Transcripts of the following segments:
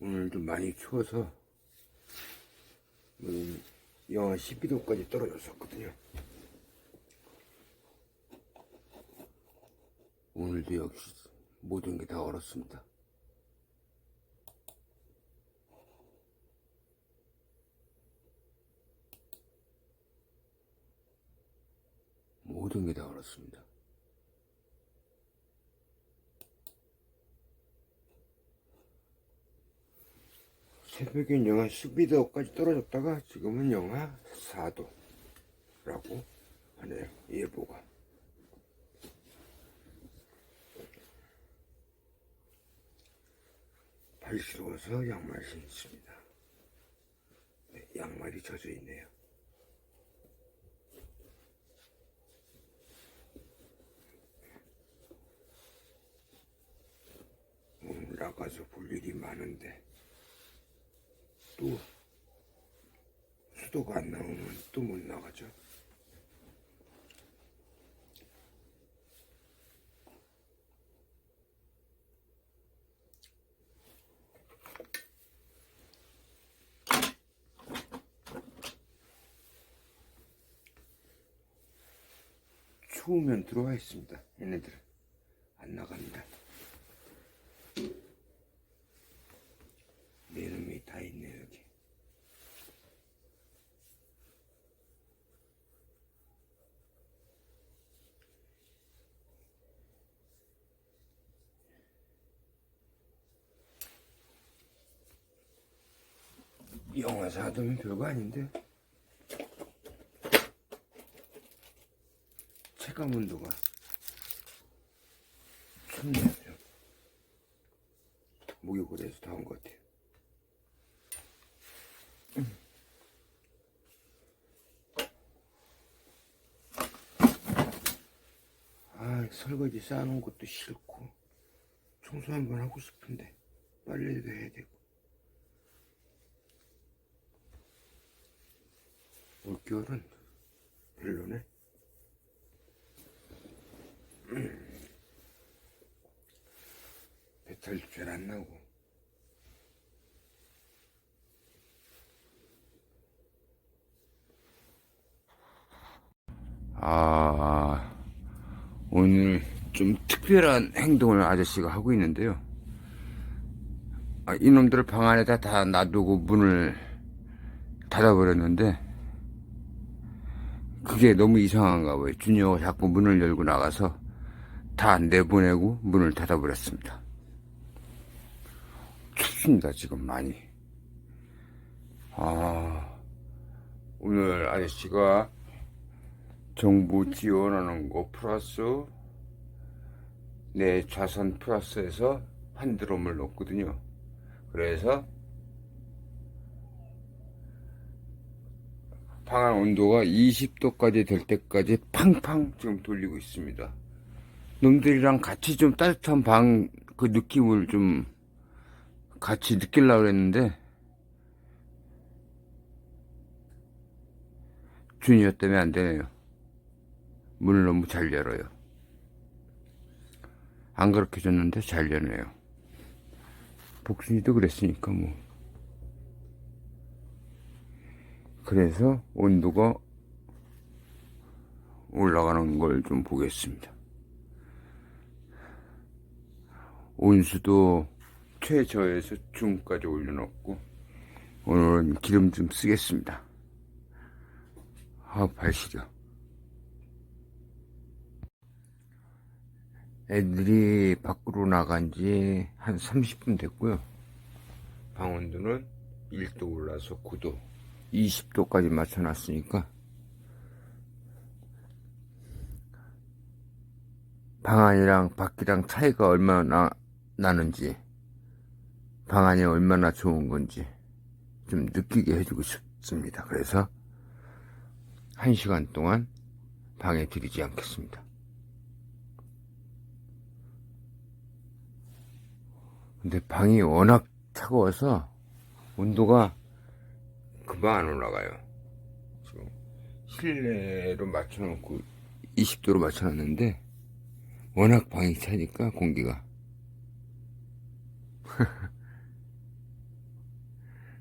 오늘 좀 많이 추워서 음, 영하 12도까지 떨어졌었거든요. 오늘도 역시 모든 게 다 얼었습니다. 모든 게 다 얼었습니다. 새벽엔 영하 12도까지 떨어졌다가 지금은 영하 4도라고 하네요. 예보가. 발 시려워서 양말 신습니다. 네, 양말이 젖어 있네요. 오늘 나가서 볼 일이 많은데 또 수도가 안 나오면 또 못 나가죠. 추우면 들어와 있습니다. 얘네들은 안 나갑니다. 네 놈이 다 있네 여기. 영화 사도면 별거 아닌데. 체감 온도가 춥네요 좀. 목욕을 해서 다 온 것 같아요. 아 설거지 쌓아놓은 것도 싫고 청소 한번 하고 싶은데 빨래도 해야 되고 올겨울은 별로네 배탈도 잘안 나고 아 오늘 좀 특별한 행동을 아저씨가 하고 있는데요. 아, 이놈들을 방 안에다 다 놔두고 문을 닫아버렸는데 그게 너무 이상한가 봐요. 준이가 자꾸 문을 열고 나가서 다 내보내고 문을 닫아버렸습니다. 춥습니다, 지금 많이. 아, 오늘 아저씨가 정부 지원하는 거 플러스 내 자산 플러스에서 한 드럼을 넣었거든요. 그래서 방안 온도가 20도까지 될 때까지 팡팡 지금 돌리고 있습니다. 놈들이랑 같이 좀 따뜻한 방 그 느낌을 좀 같이 느끼려고 했는데 주니어 때문에 안 되네요. 문을 너무 잘 열어요. 안 그렇게 줬는데 잘 여네요. 복순이도 그랬으니까 뭐. 그래서 온도가 올라가는 걸 좀 보겠습니다. 온수도 최저에서 중까지 올려놓고 오늘은 기름 좀 쓰겠습니다. 아, 발 시려. 애들이 밖으로 나간 지 한 30분 됐고요. 방 온도는 1도 올라서 9도. 20도까지 맞춰놨으니까 방 안이랑 밖이랑 차이가 얼마나 나는지 방 안이 얼마나 좋은 건지 좀 느끼게 해주고 싶습니다. 그래서 한 시간 동안 방에 들이지 않겠습니다. 근데 방이 워낙 차가워서 온도가 금방 안 올라가요. 지금 실내로 맞춰놓고 20도로 맞춰놨는데 워낙 방이 차니까 공기가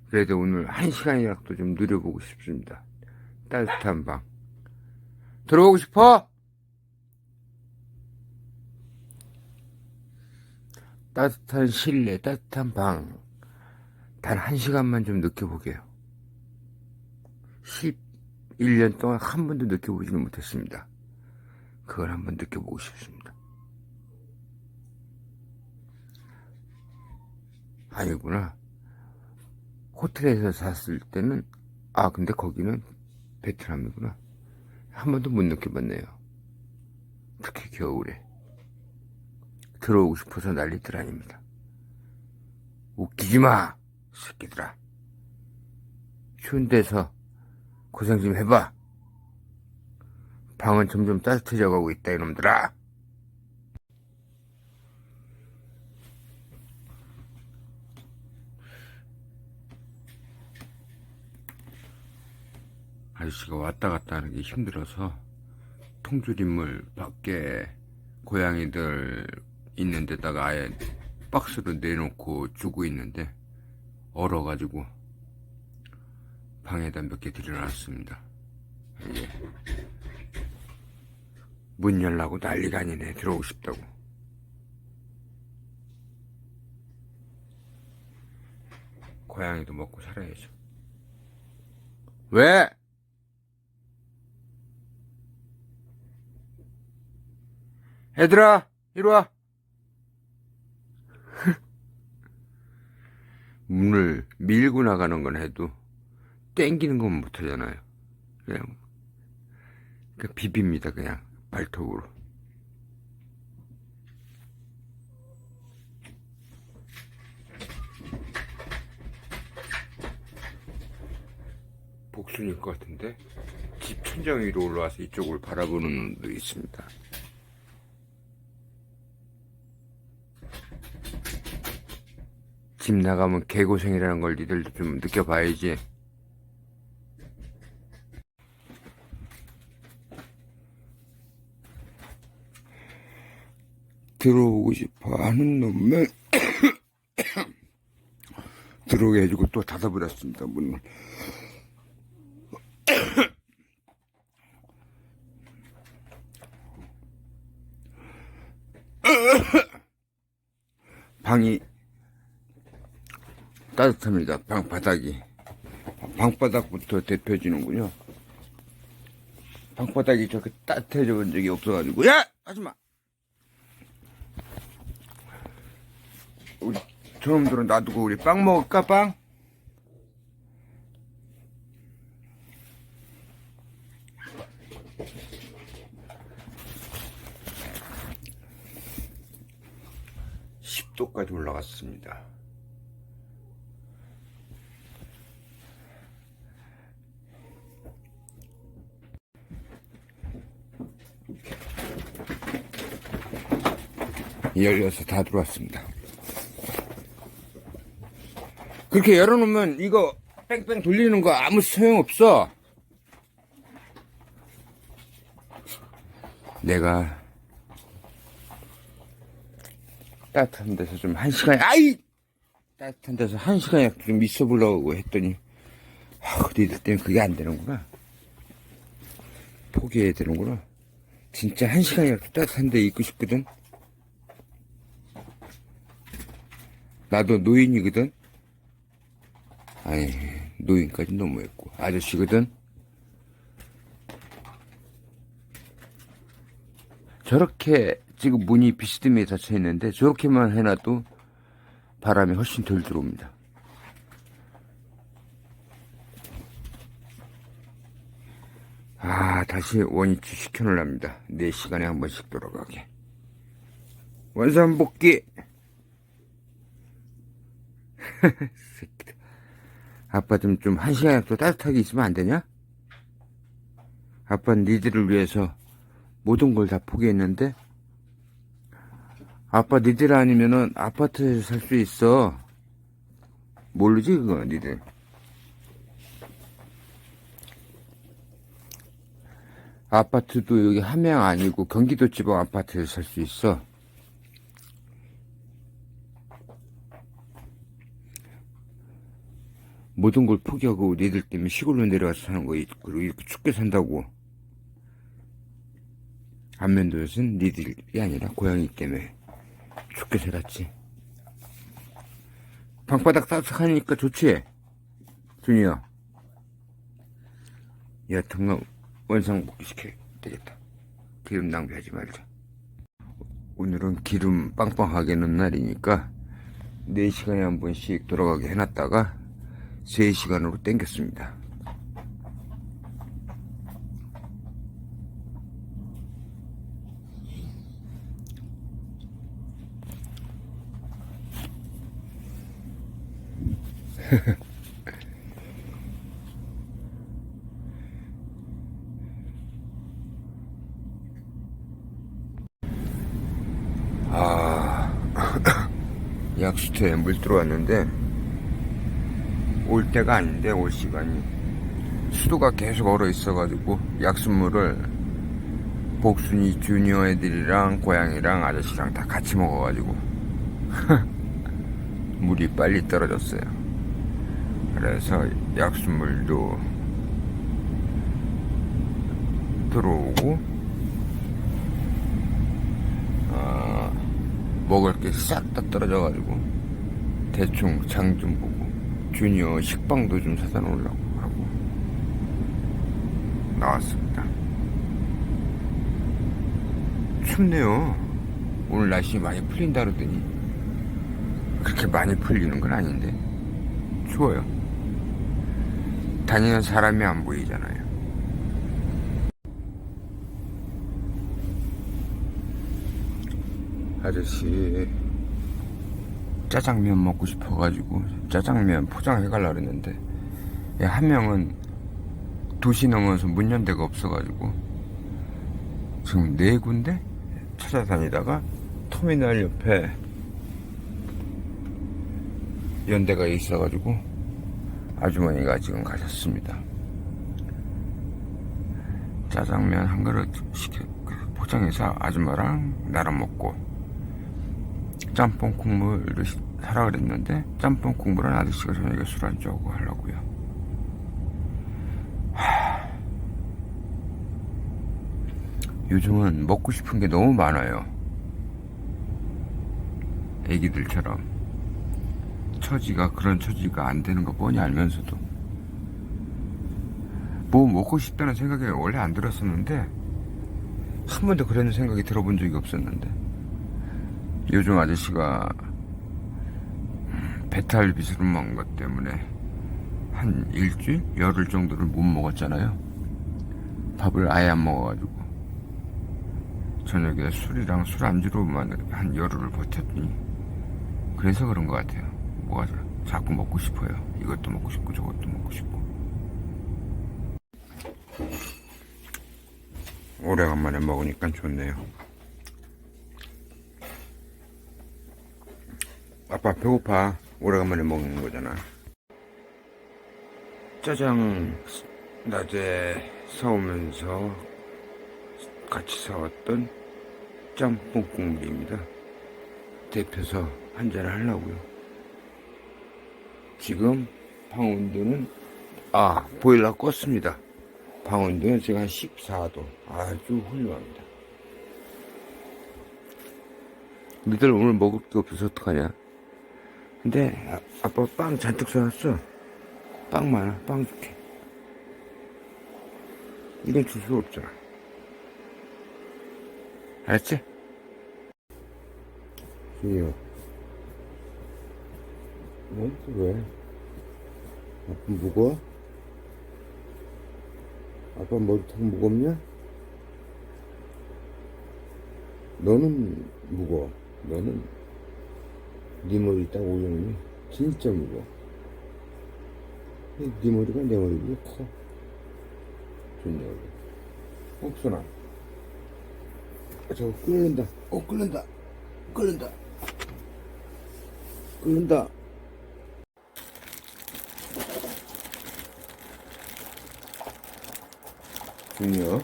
그래도 오늘 한 시간이라도 좀 누려보고 싶습니다. 따뜻한 방. 들어오고 싶어? 따뜻한 실내, 따뜻한 방. 단 한 시간만 좀 느껴보게요. 11년 동안 한 번도 느껴보지는 못했습니다. 그걸 한번 느껴보고 싶습니다. 아니구나. 호텔에서 샀을 때는, 아, 근데 거기는 베트남이구나. 한 번도 못 느껴봤네요. 특히 겨울에. 들어오고 싶어서 난리들 아닙니다. 웃기지 마! 새끼들아. 추운 데서 고생 좀 해봐. 방은 점점 따뜻해져 가고 있다, 이놈들아. 아저씨가 왔다 갔다 하는 게 힘들어서 통조림물 밖에 고양이들 있는 데다가 아예 박스로 내놓고 주고 있는데 얼어가지고 방에다 몇 개 들여놨습니다. 이게 문 열라고 난리가 아니네 들어오고 싶다고. 고양이도 먹고 살아야죠. 왜? 얘들아, 이리 와. 문을 밀고 나가는 건 해도 땡기는 건 못하잖아요. 그냥 그 비빕니다. 그냥 발톱으로. 복순일 것 같은데 집 천장 위로 올라와서 이쪽을 바라보는 놈도 있습니다. 집 나가면 개고생이라는 걸 니들도 좀 느껴봐야지. 들어오고 싶어 하는 놈만 들어오게 해주고 또 닫아버렸습니다, 문을. 방이 따뜻합니다. 방 바닥이. 방바닥부터 대표지는군요. 방바닥이 저렇게 따뜻해져 본 적이 없어가지고, 야! 하지마! 우리 저놈들은 놔두고 우리 빵 먹을까, 빵? (10도까지) 올라갔습니다. 열려서 다 들어왔습니다. 그렇게 열어놓으면 이거 뺑뺑 돌리는 거 아무 소용없어. 내가 따뜻한 데서 좀 한 시간, 아이! 따뜻한 데서 한 시간이라도 좀 있어 보려고 했더니, 아, 니들 때문에 그게 안 되는구나. 포기해야 되는구나. 진짜 한 시간이라도 따뜻한 데 있고 싶거든. 나도 노인이거든. 아니 노인까지 너무했고 아저씨거든. 저렇게 지금 문이 비스듬히 닫혀 있는데 저렇게만 해놔도 바람이 훨씬 덜 들어옵니다. 아 다시 원위치 시켜놓으랍니다. 4시간에 한 번씩 돌아가게. 원산복귀! 새끼들. 아빠 좀, 좀, 한 시간 또 따뜻하게 있으면 안 되냐? 아빠는 니들을 위해서 모든 걸 다 포기했는데, 아빠 니들 아니면은 아파트에서 살 수 있어. 모르지, 그거, 니들. 아파트도 여기 함양 아니고 경기도 지방 아파트에서 살 수 있어. 모든 걸 포기하고 니들 때문에 시골로 내려와서 사는 거 그리고 이렇게 춥게 산다고. 안면도에서는 니들이 아니라 고양이 때문에 춥게 살았지. 방바닥 따뜻하니까 좋지? 준이야. 여하튼간 원상 복귀 시켜야 되겠다. 기름 낭비하지 말자. 오늘은 기름 빵빵하게 넣는 날이니까 4시간에 한 번씩 돌아가게 해놨다가 3시간으로 땡겼습니다. 아, 약수터에 물 들어왔는데 올 때가 아닌데 올 시간이 수도가 계속 얼어 있어가지고 약수물을 복순이 주니어 애들이랑 고양이랑 아저씨랑 다 같이 먹어가지고 물이 빨리 떨어졌어요. 그래서 약수물도 들어오고 아, 먹을 게 싹 다 떨어져가지고 대충 장 좀 보고 주니어 식빵도 좀 사다 놓으려고 하고 나왔습니다. 춥네요. 오늘 날씨 많이 풀린다 그러더니 그렇게 많이 풀리는 건 아닌데 추워요. 다니는 사람이 안 보이잖아요. 아저씨 짜장면 먹고 싶어가지고 짜장면 포장해갈라 그랬는데 얘한 명은 도시 넘어서 문연 데가 없어가지고 지금 네 군데 찾아다니다가 터미널 옆에 연대가 있어가지고 아주머니가 지금 가셨습니다. 짜장면 한 그릇 시켜 그 포장해서 아줌마랑 나랑 먹고 짬뽕 국물을 시- 사라 그랬는데 짬뽕 국물은 아저씨가 저녁에 술 안주하고 하려고요. 하... 요즘은 먹고 싶은 게 너무 많아요. 애기들처럼 처지가 그런 처지가 안 되는 거 뻔히 알면서도 뭐 먹고 싶다는 생각이 원래 안 들었었는데 한 번도 그런 생각이 들어본 적이 없었는데 요즘 아저씨가 배탈 비스를 먹은 것 때문에 한 일주일? 열흘 정도를 못 먹었잖아요. 밥을 아예 안 먹어가지고 저녁에 술이랑 술 안주로만 한 열흘을 버텼더니 그래서 그런 것 같아요. 뭐가 자- 자꾸 먹고 싶어요. 이것도 먹고 싶고 저것도 먹고 싶고. 오래간만에 먹으니까 좋네요. 아빠 배고파. 오래간만에 먹는 거잖아. 짜장 낮에 사오면서 같이 사왔던 짬뽕 국물입니다. 데펴서 한잔을 하려고요. 지금 방온도는 아 보일러 껐습니다. 방온도는 지금 한 14도 아주 훌륭합니다. 니들 오늘 먹을 게 없어서 어떡하냐? 근데 아, 아빠 빵 잔뜩 사왔어. 빵 많아. 빵 줄게. 이건 줄수 없잖아. 알았지? 준이요. 어? 왜? 아빠 무거워? 아빠 머리통 무겁냐? 너는 무거워. 너는 네 머리 딱 올려놓으면 진짜 무거워. 네 머리가 내 머리보다 커. 좋네. 혹순아. 아, 저거 끓는다. 어, 끓는다. 끓는다. 끓는다. 중요.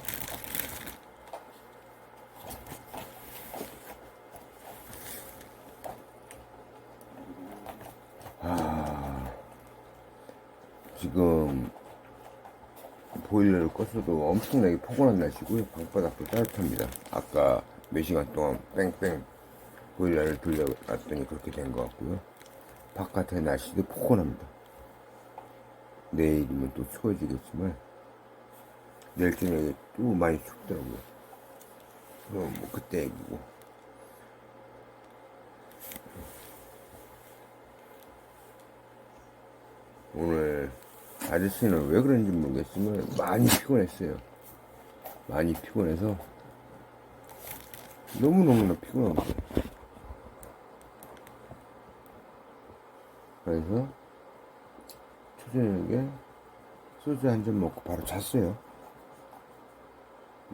지금 껐어도 엄청나게 포근한 날씨고요. 방바닥도 따뜻합니다. 아까 몇 시간 동안 뺑뺑 보일러를 돌려놨더니 그렇게 된 것 같고요. 바깥의 날씨도 포근합니다. 내일이면 또 추워지겠지만 내일 저녁에 또 많이 춥더라고요. 그럼 뭐 그때 얘기고. 오늘 아저씨는 왜 그런지 모르겠지만 많이 피곤했어요. 많이 피곤해서 너무너무나 피곤합니다. 그래서 초저녁에 소주 한 잔 먹고 바로 잤어요.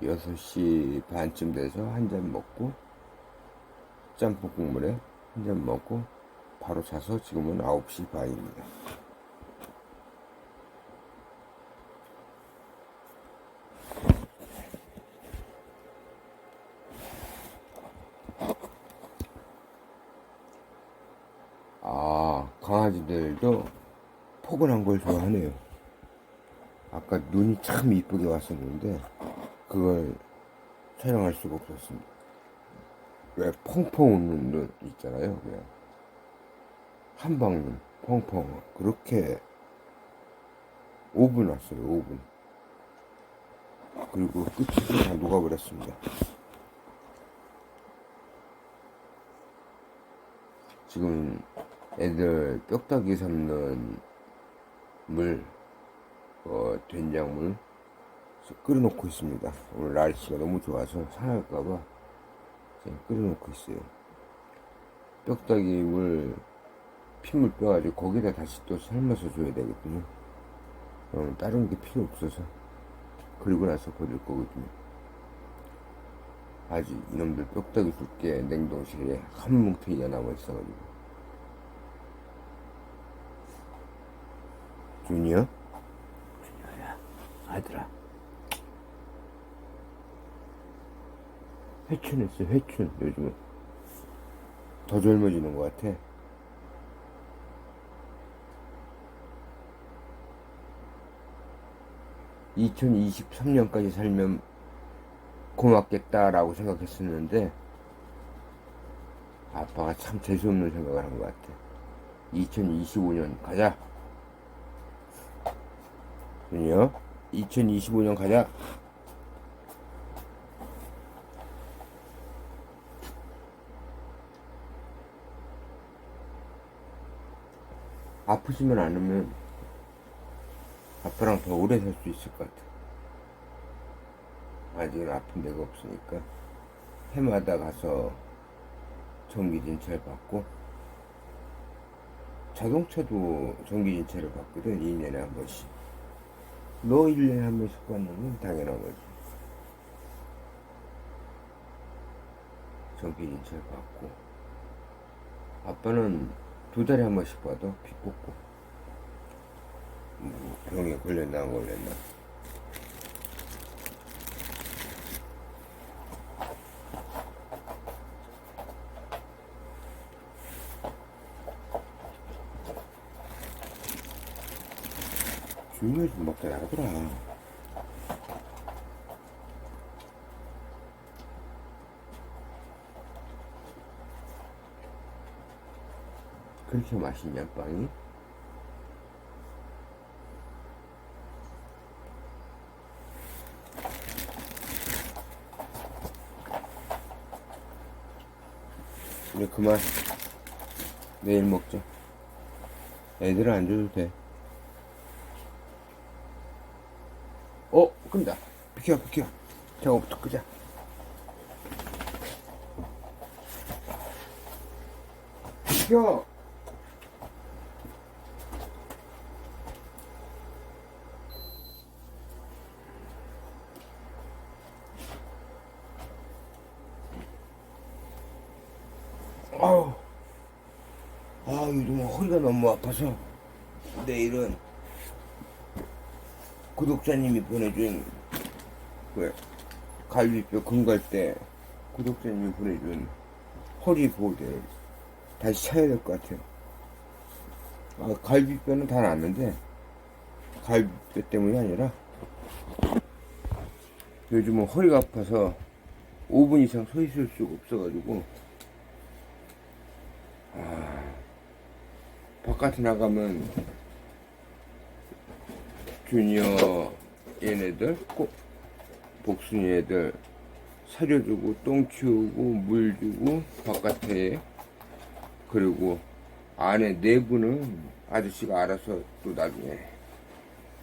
6시 반쯤 돼서 한 잔 먹고 짬뽕 국물에 한 잔 먹고 바로 자서 지금은 9시 반입니다. 아, 강아지들도 포근한 걸 좋아하네요. 아까 눈이 참 이쁘게 왔었는데, 그걸 촬영할 수가 없었습니다. 왜 펑펑 웃는 눈 있잖아요. 그냥. 한방눈, 펑펑. 그렇게 5분 왔어요, 5분. 그리고 끝이 다 녹아버렸습니다. 지금 애들 뼈다귀 삶는 물, 어, 된장물 끓여놓고 있습니다. 오늘 날씨가 너무 좋아서 상할까봐 끓여놓고 있어요. 뼈다귀 물 핏물 빼가지고 거기다 다시 또 삶아서 줘야 되거든요. 그럼 다른 게 필요 없어서 그리고 나서 버릴 거거든요. 아직 이놈들 뼈다귀 줄게 냉동실에 한 뭉텅이가 남아있어가지고 준이야? 준이야. 아들아 회춘했어 회춘 요즘은. 더 젊어지는 것 같아? (2023년까지) 살면 고맙겠다라고 생각했었는데 아빠가 참 재수없는 생각을 한 것 같아. 2025년 가자 준이요 2025년 가자. 아프지만 않으면 아빠랑 더 오래 살 수 있을 것 같아. 아직은 아픈 데가 없으니까. 해마다 가서 정기진찰 받고 자동차도 정기진찰을 받거든 2년에 한 번씩 너 1년에 한 번씩 받는 건 당연한 거지. 정기진찰 받고. 아빠는 두 달에 한 번씩 받아 피 뽑고. 뭐 병에 걸렸나 안 걸렸나 좀 먹다 나가더라 그렇게 맛있냐 빵이? 이제 그만. 내일 먹자. 애들은 안 줘도 돼 어? 끈다 비켜 비켜. 저거부터 끄자. 비켜. 아우, 아, 요즘 허리가 너무 아파서 내일은 구독자님이 보내준 그 갈비뼈 금갈 때 구독자님이 보내준 허리 보호대를 다시 차야 될 것 같아요. 아, 갈비뼈는 다 났는데 갈비 때문이 아니라 요즘은 허리가 아파서 5분 이상 서 있을 수가 없어가지고 아, 바깥에 나가면 주니어 얘네들 꼭 복순이 애들 사료 주고 똥 치우고 물 주고 바깥에 그리고 안에 내부는 아저씨가 알아서 또 나중에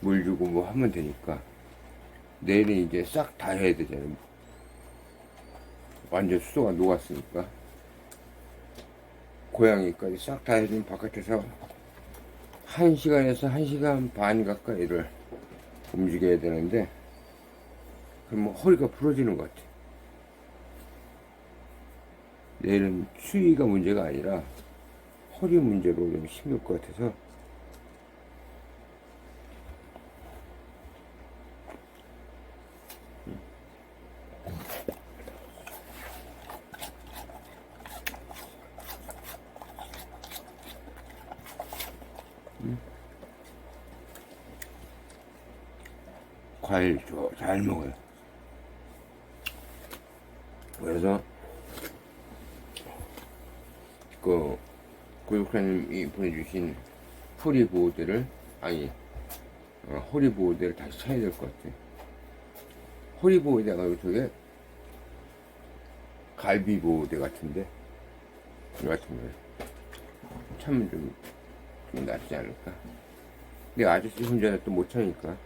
물 주고 뭐 하면 되니까 내일은 이제 싹 다 해야 되잖아요. 완전 수도가 녹았으니까. 고양이까지 싹 다 해주면 바깥에서 한 시간에서 한 시간 반 가까이를 움직여야 되는데 그럼 허리가 부러지는 것 같아. 내일은 추위가 문제가 아니라 허리 문제로 좀 힘들 것 같아서 과일 잘 먹어요. 그래서 그 구독자님이 보내주신 허리 보호대를 아니 어, 허리 보호대를 다시 사야 될 것 같아요. 허리 보호대가 저게 갈비 보호대 같은데 이거 같은 거 참으면 좀, 좀 낫지 않을까. 근데 아저씨 혼자는 또못 차니까.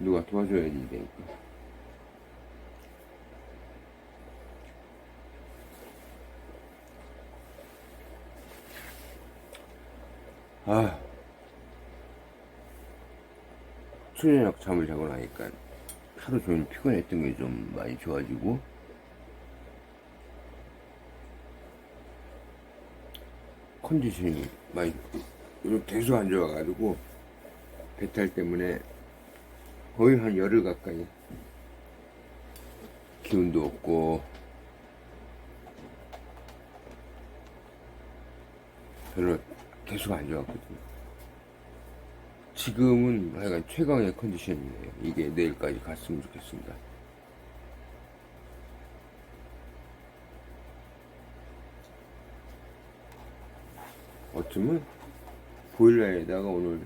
누가 도와줘야지 되니까. 아, 수련역 잠을 자고 나니까 하루 종일 피곤했던 게 좀 많이 좋아지고 컨디션이 많이 이렇게 계속 안 좋아가지고 배탈 때문에 거의 한 열흘 가까이 기운도 없고 별로 계속 안 좋았거든요. 지금은 하여간 최강의 컨디션이네요. 이게 내일까지 갔으면 좋겠습니다. 어쩌면 보일러에다가 오늘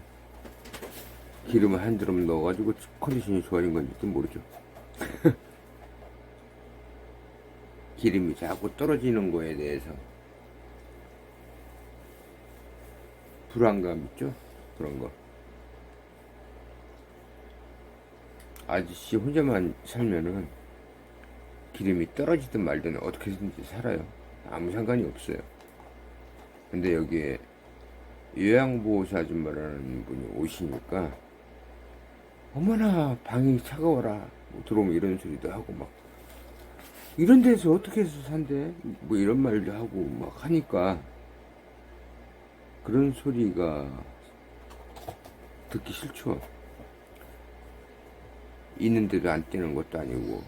기름을 한 드럼 넣어가지고 컨디션이 좋아진 건지도 모르죠. 기름이 자꾸 떨어지는 거에 대해서 불안감 있죠? 그런 거. 아저씨 혼자만 살면은 기름이 떨어지든 말든 어떻게든지 살아요. 아무 상관이 없어요. 근데 여기에 요양보호사 아줌마라는 분이 오시니까 어머나 방이 차가워라. 뭐 들어오면 이런 소리도 하고 막. 이런 데서 어떻게 해서 산대? 뭐 이런 말도 하고 막 하니까 그런 소리가 듣기 싫죠. 있는데도 안 뛰는 것도 아니고.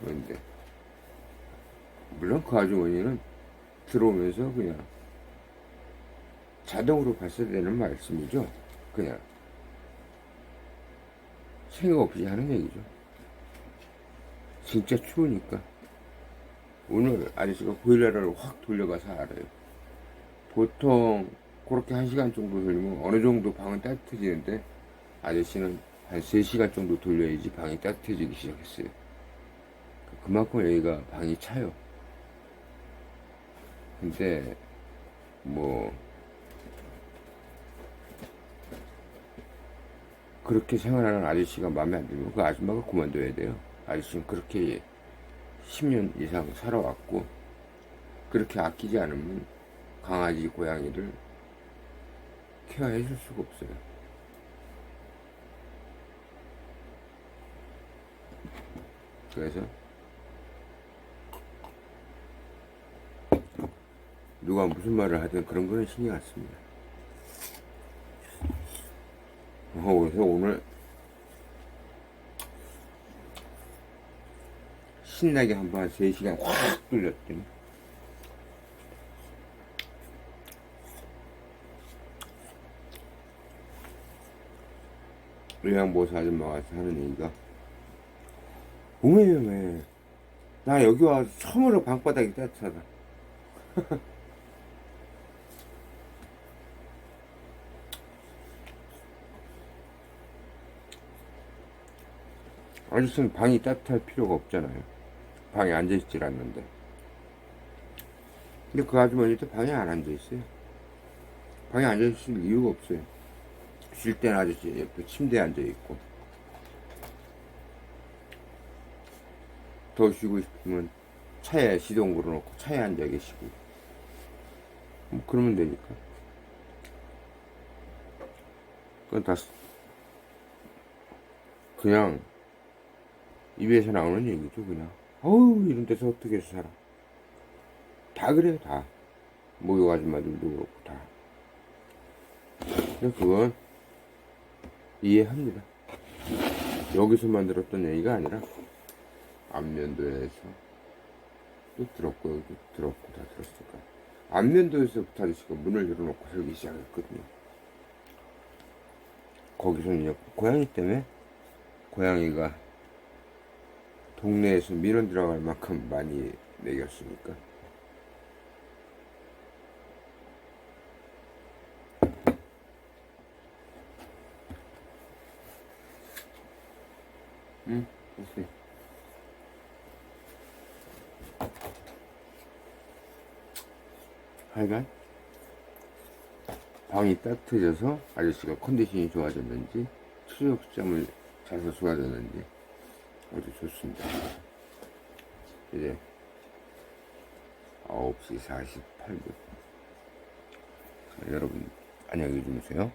그런데 물론 그 아주머니는 들어오면서 그냥 자동으로 봤어야 되는 말씀이죠. 그냥 생각 없이 하는 얘기죠. 진짜 추우니까. 오늘 아저씨가 보일러를 확 돌려가서 알아요. 보통 그렇게 한 시간 정도 돌리면 어느 정도 방은 따뜻해지는데 아저씨는 한 3시간 정도 돌려야지 방이 따뜻해지기 시작했어요. 그만큼 여기가 방이 차요. 근데 뭐 그렇게 생활하는 아저씨가 마음에 안 들면 그 아줌마가 그만둬야 돼요. 아저씨는 그렇게 10년 이상 살아왔고 그렇게 아끼지 않으면 강아지, 고양이를 케어해 줄 수가 없어요. 그래서 누가 무슨 말을 하든 그런 거는 신경 안 씁니다. 어, 그래서 오늘 신나게 한번 3시간 확 뚫렸더니. 의향보사 아줌마가 하는 얘기가 오메 오메 나 여기 와서 처음으로 방바닥이 따뜻하다. 아저씨는 방이 따뜻할 필요가 없잖아요. 방에 앉아있질 않는데. 근데 그 아주머니도 방에 안 앉아있어요. 방에 앉아있을 이유가 없어요. 쉴 때는 아저씨 옆에 침대에 앉아있고. 더 쉬고 싶으면 차에 시동 걸어놓고 차에 앉아 계시고. 뭐 그러면 되니까. 그건 다 그냥 입에서 나오는 얘기죠 그냥. 어우 이런 데서 어떻게 살아? 다 그래요 다. 모욕 아줌마들도 그렇고 다. 그건 이해합니다. 여기서 만들었던 얘기가 아니라 안면도에서 또 들었고 여기도 들었고 다 들었을 거야 안면도에서부터 아저씨가 문을 열어놓고 살기 시작했거든요. 거기서는 이제 고양이 때문에 고양이가 동네에서 민원 들어갈 만큼 많이 매겼으니까? 응, 됐어요. 하여간 방이 따뜻해져서 아저씨가 컨디션이 좋아졌는지 추적점을 자서 좋아졌는지 아주 좋습니다. 이제 9시 48분. 여러분 안녕히 주무세요.